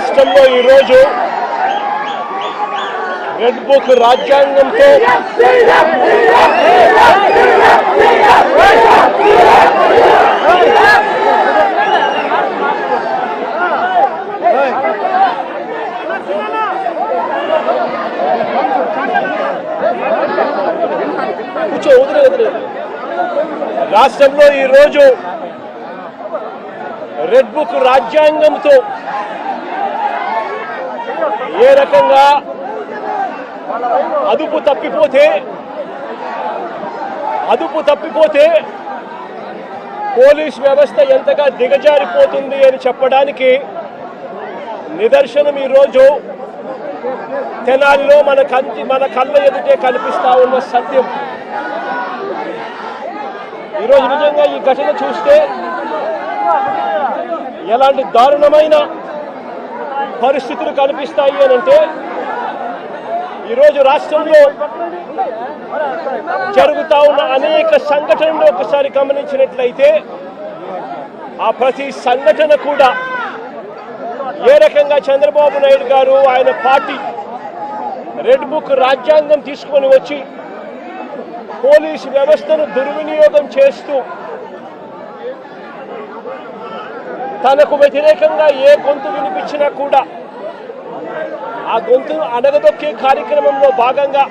రాష్ట్రంలో ఈరోజు red book రాజ్యాంగంతో కూర్చో వదిలే వదిలే. రాష్ట్రంలో ఈరోజు రెడ్ బుక్ రాజ్యాంగంతో ఏ రకంగా అదుపు తప్పిపోతే అదుపు తప్పిపోతే పోలీస్ వ్యవస్థ ఎంతగా దిగజారిపోతుంది అని చెప్పడానికి నిదర్శనం ఈరోజు తెనాలిలో మన కంటి మన కళ్ళ ఎదుటే కనిపిస్తా ఉన్న సత్యం. ఈరోజు నిజంగా ఈ ఘటన చూస్తే ఎలాంటి దారుణమైన పరిస్థితులు కనిపిస్తాయి అని అంటే ఈరోజు రాష్ట్రంలో జరుగుతా ఉన్న అనేక సంఘటనలు ఒకసారి గమనించినట్లయితే ఆ ప్రతి సంఘటన కూడా ఏ రకంగా చంద్రబాబు నాయుడు గారు ఆయన పార్టీ రెడ్ బుక్ రాజ్యాంగం తీసుకొని వచ్చి పోలీసు వ్యవస్థను దుర్వినియోగం చేస్తూ తనకు వ్యతిరేకంగా ఏ గొంతు వినిపించినా కూడా ఆ గొంతును అణగదొక్కే కార్యక్రమంలో భాగంగా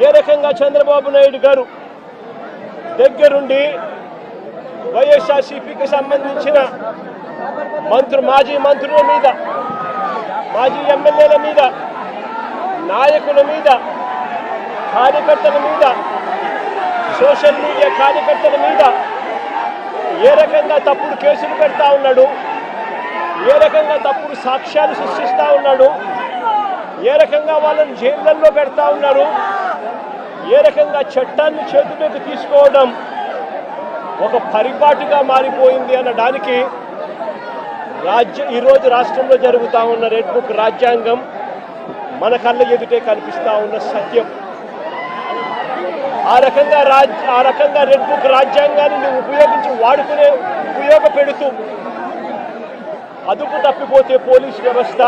ఏ రకంగా చంద్రబాబు నాయుడు గారు దగ్గరుండి వైఎస్ఆర్సీపీకి సంబంధించిన మంత్రు మాజీ మంత్రుల మీద మాజీ ఎమ్మెల్యేల మీద నాయకుల మీద కార్యకర్తల మీద సోషల్ మీడియా కార్యకర్తల మీద ఏ రకంగా తప్పుడు కేసులు పెడతా ఉన్నాడు? ఏ రకంగా తప్పుడు సాక్ష్యాలు సృష్టిస్తూ ఉన్నాడు? ఏ రకంగా వాళ్ళని జైళ్ళల్లో పెడతా ఉన్నారు? ఏ రకంగా చట్టాన్ని చేతిలోకి తీసుకోవడం ఒక పరిపాటిగా మారిపోయింది అనడానికి రాజ్య ఈరోజు రాష్ట్రంలో జరుగుతూ ఉన్న రెడ్ బుక్ రాజ్యాంగం మన కళ్ళ ఎదుటే కనిపిస్తూ ఉన్న సత్యం. ఆ రకంగా రాజ్ ఆ రకంగా రెడ్ బుక్ రాజ్యాంగాన్ని నువ్వు ఉపయోగించి వాడుకునే ఉపయోగపెడుతూ అదుపు తప్పిపోతే పోలీస్ వ్యవస్థ.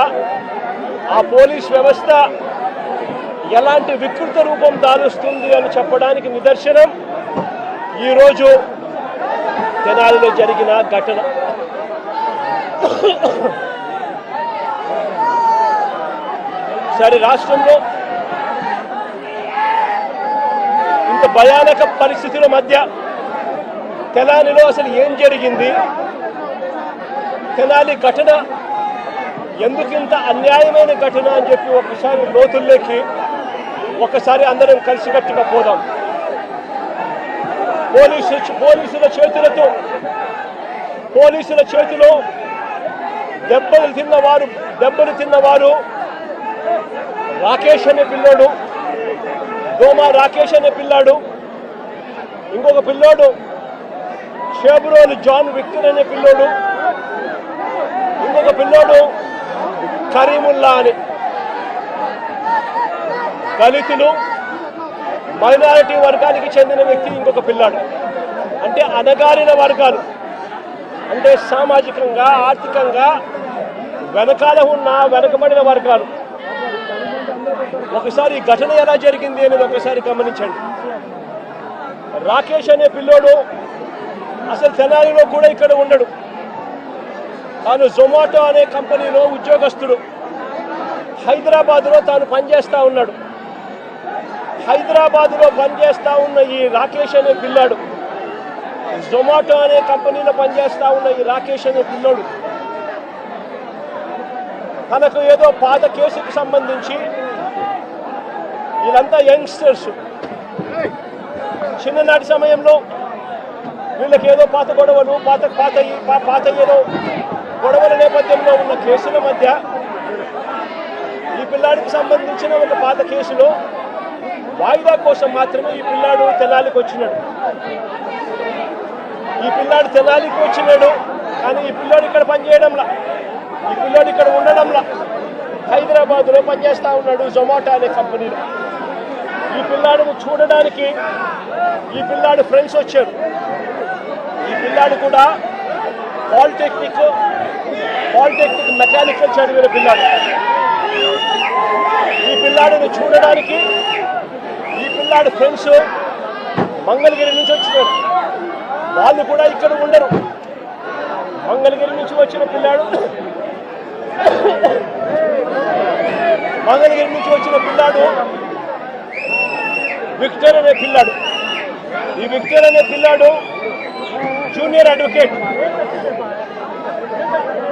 ఆ పోలీస్ వ్యవస్థ ఎలాంటి వికృత రూపం దాలుస్తుంది అని చెప్పడానికి నిదర్శనం. ఈరోజు తెనాలిలో జరిగిన ఘటన. సరే రాష్ట్రంలో భయానక పరిస్థితుల మధ్య తెనాలిలో అసలు ఏం జరిగింది? తెనాలి ఘటన ఎందుకింత అన్యాయమైన ఘటన అని చెప్పి ఒకసారి లోతుల్లోకి ఒకసారి అందరం కలిసికట్టుగా పోదాం. పోలీసు పోలీసుల చేతులతో పోలీసుల చేతిలో దెబ్బలు తిన్నవారు దెబ్బలు తిన్నవారు రాకేష్ అనే పిల్లోడు డోమా రాకేష్ అనే పిల్లాడు. ఇంకొక పిల్లోడు షేబురోలు జాన్ విక్టర్ అనే పిల్లోడు. ఇంకొక పిల్లోడు కరీముల్లా అని. దళితులు మైనారిటీ వర్గానికి చెందిన వ్యక్తి ఇంకొక పిల్లాడు. అంటే అనగారిన వర్గాలు. అంటే సామాజికంగా ఆర్థికంగా వెనకాల ఉన్న వెనకబడిన వర్గాలు. ఒకసారి ఘటన ఎలా జరిగింది అనేది ఒకసారి గమనించండి. రాకేష్ అనే పిల్లోడు అసలు తెనాలిలో కూడా ఇక్కడ ఉండడు. తాను జొమాటో అనే కంపెనీలో ఉద్యోగస్తుడు. హైదరాబాద్లో తాను పనిచేస్తూ ఉన్నాడు. హైదరాబాద్లో పనిచేస్తూ ఉన్న ఈ రాకేష్ అనే పిల్లాడు జొమాటో అనే కంపెనీలో పనిచేస్తూ ఉన్న ఈ రాకేష్ అనే పిల్లోడు తనకు ఏదో పాత కేసుకు సంబంధించి వీళ్ళంతా యంగ్స్టర్స్. చిన్ననాటి సమయంలో వీళ్ళకి ఏదో పాత గొడవలు పాత పాత పాత ఏదో గొడవల నేపథ్యంలో ఉన్న కేసుల మధ్య ఈ పిల్లాడికి సంబంధించిన ఒక పాత కేసులో వాయిదా కోసం మాత్రమే ఈ పిల్లాడు తెల్లాలికి వచ్చినాడు. ఈ పిల్లాడు తెల్లాలికి వచ్చినాడు కానీ ఈ పిల్లాడు ఇక్కడ పనిచేయడంలా. ఈ పిల్లాడు ఇక్కడ ఉండడంలా. హైదరాబాద్లో పనిచేస్తూ ఉన్నాడు జొమాటో అనే కంపెనీలో. ఈ పిల్లాడిని చూడడానికి ఈ పిల్లాడు ఫ్రెండ్స్ వచ్చారు ఈ పిల్లాడు కూడా పాలిటెక్నిక్ పాలిటెక్నిక్ మెకానికల్ చదివిన పిల్లాడు. ఈ పిల్లాడిని చూడడానికి ఈ పిల్లాడు ఫ్రెండ్స్ మంగళగిరి నుంచి వచ్చినారు వాళ్ళు కూడా ఇక్కడ ఉండరు. మంగళగిరి నుంచి వచ్చిన పిల్లాడు మంగళగిరి నుంచి వచ్చిన పిల్లాడు విక్టర్ అనే పిల్లాడు. ఈ విక్టర్ అనే పిల్లాడు జూనియర్ అడ్వకేట్.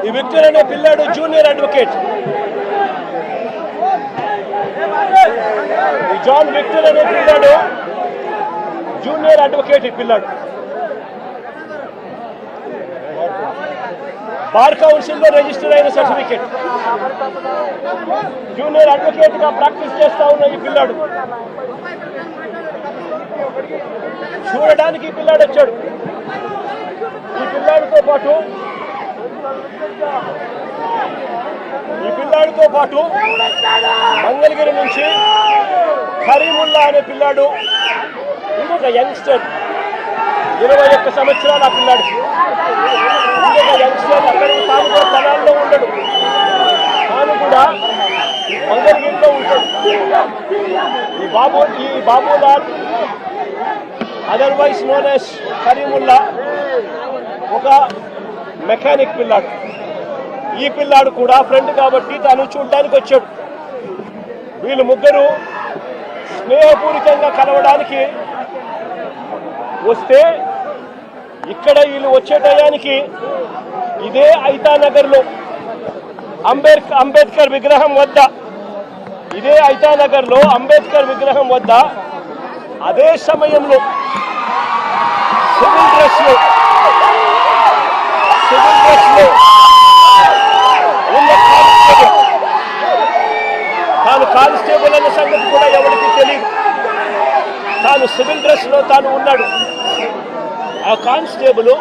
ఈ విక్టర్ అనే పిల్లాడు జూనియర్ అడ్వకేట్. ఈ జాన్ విక్టర్ అనే పిల్లాడు జూనియర్ అడ్వకేట్ ఈ పిల్లాడు. బార్ కౌన్సిల్లో రిజిస్టర్ అయిన సర్టిఫికేట్. జూనియర్ అడ్వకేట్గా ప్రాక్టీస్ చేస్తా ఉన్న ఈ పిల్లాడు. చూడడానికి పిల్లాడు వచ్చాడు. ఈ పిల్లాడితో పాటు ఈ పిల్లాడితో పాటు మంగళగిరి నుంచి కరీముల్లా అనే పిల్లాడు ఇంకొక యంగ్స్టర్ ఇరవై ఒక్క సంవత్సరాలు ఆ పిల్లాడు. ఇంకొక యంగ్స్టర్ అక్కడ తాను కూడా స్థలాల్లో ఉండడు. తాను కూడా మంగళగిరిలో ఉంటాడు. ఈ బాబు ఈ Babulal otherwise known as Karimulla ఒక మెకానిక్ పిల్లాడు. ఈ పిల్లాడు కూడా ఫ్రెండ్ కాబట్టి తను చూడడానికి వచ్చాడు. వీళ్ళు ముగ్గురు స్నేహపూరితంగా కలవడానికి వస్తే ఇక్కడ వీళ్ళు వచ్చే టయానికి ఇదే ఐతానగర్లో అంబేద్కర్ అంబేద్కర్ విగ్రహం వద్ద ఇదే ఐతానగర్లో అంబేద్కర్ విగ్రహం వద్ద అదే సమయంలో సివిల్ డ్రెస్లో సివిల్ డ్రెస్లో ఉన్న కానిస్టేబుల్ తాను కానిస్టేబుల్ అన్న సంగతి కూడా ఎవరికి తెలియదు. తాను సివిల్ డ్రెస్లో తాను ఉన్నాడు. ఆ కానిస్టేబుల్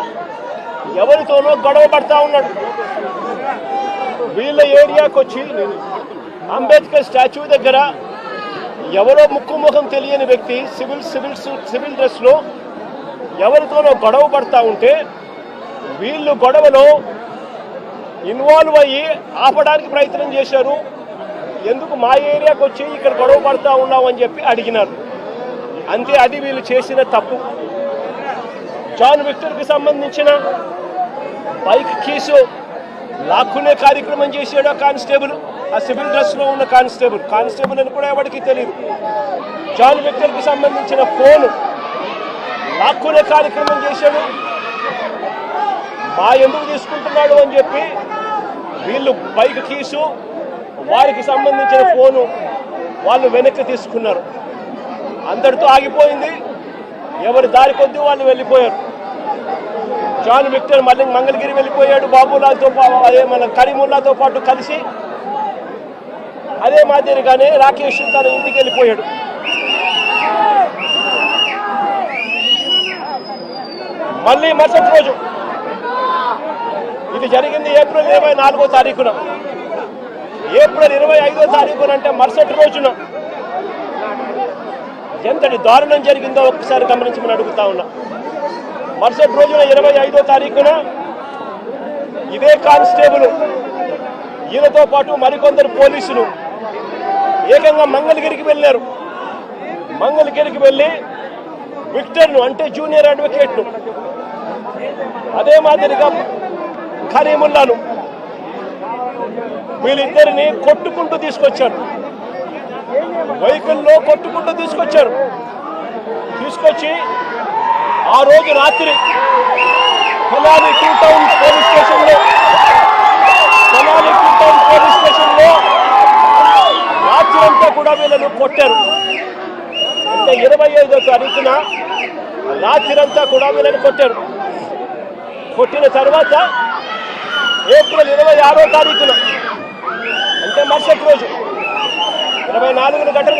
ఎవరితోనో గొడవ పడతా ఉన్నాడు. వీళ్ళ ఏరియాకి వచ్చి అంబేద్కర్ స్టాచ్యూ దగ్గర ఎవరో ముక్కు ముఖం తెలియని వ్యక్తి సివిల్ సివిల్ సివిల్ డ్రెస్లో ఎవరితోనో గొడవ పడతా ఉంటే వీళ్ళు గొడవలో ఇన్వాల్వ్ అయ్యి ఆపడానికి ప్రయత్నం చేశారు. ఎందుకు మా ఏరియాకి వచ్చి ఇక్కడ గొడవ పడతా ఉన్నావు అని చెప్పి అడిగినారు. అంతే అది వీళ్ళు చేసిన తప్పు. జాన్ విక్టర్కి సంబంధించిన బైక్ కీసు లాక్కునే కార్యక్రమం చేశాడు ఆ కానిస్టేబుల్ ఆ సివిల్ డ్రెస్లో ఉన్న కానిస్టేబుల్. కానిస్టేబుల్ అని కూడా ఎవరికి తెలియదు జాన్ విక్టర్కి సంబంధించిన ఫోన్ లాక్కునే కార్యక్రమం చేశాడు. మా ఎందుకు తీసుకుంటున్నాడు అని చెప్పి వీళ్ళు బైక్ కీసు వారికి సంబంధించిన ఫోను వాళ్ళు వెనక్కి తీసుకున్నారు. అందరితో ఆగిపోయింది. ఎవరి దారి కొద్దీ వాళ్ళు వెళ్ళిపోయారు. జాన్ విక్టర్ మళ్ళీ మంగళగిరి వెళ్ళిపోయాడు. బాబులాతో అదే మన కరీముల్లాతో పాటు కలిసి అదే మాదిరిగానే రాకేష్ తన ఇంటికి వెళ్ళిపోయాడు. మళ్ళీ మరుసటి రోజు. ఇది జరిగింది ఏప్రిల్ ఇరవై నాలుగో తారీఖున. ఏప్రిల్ ఇరవై ఐదో తారీఖున అంటే మరుసటి రోజున. ఎంతటి దారుణం జరిగిందో ఒక్కసారి గమనించమని అడుగుతా ఉన్నా. మరుసటి రోజున ఇరవై ఐదో తారీఖున ఇదే కానిస్టేబుల్ ఈయనతో పాటు మరికొందరు పోలీసులు ఏకంగా మంగళగిరికి వెళ్ళారు. మంగళగిరికి వెళ్ళి విక్టర్ను అంటే జూనియర్ అడ్వకేట్ను అదే మాదిరిగా కరీముల్లాను వీళ్ళిద్దరిని కొట్టుకుంటూ తీసుకొచ్చారు. వెహికల్లో కొట్టుకుంటూ తీసుకొచ్చారు. తీసుకొచ్చి ఆ రోజు రాత్రి తెనాలి టూ టౌన్ పోలీస్ స్టేషన్లో తెనాలి టూ టౌన్ పోలీస్ స్టేషన్లో రాత్రి అంతా కూడా వీళ్ళను కొట్టారు. ఇరవై ఐదో తారీఖున రాత్రిరంతా కూడా వీళ్ళని కొట్టారు. కొట్టిన తర్వాత ఏప్రిల్ ఇరవై ఆరో తారీఖున అంటే మరుసటి రోజు ఇరవై నాలుగున గంటలు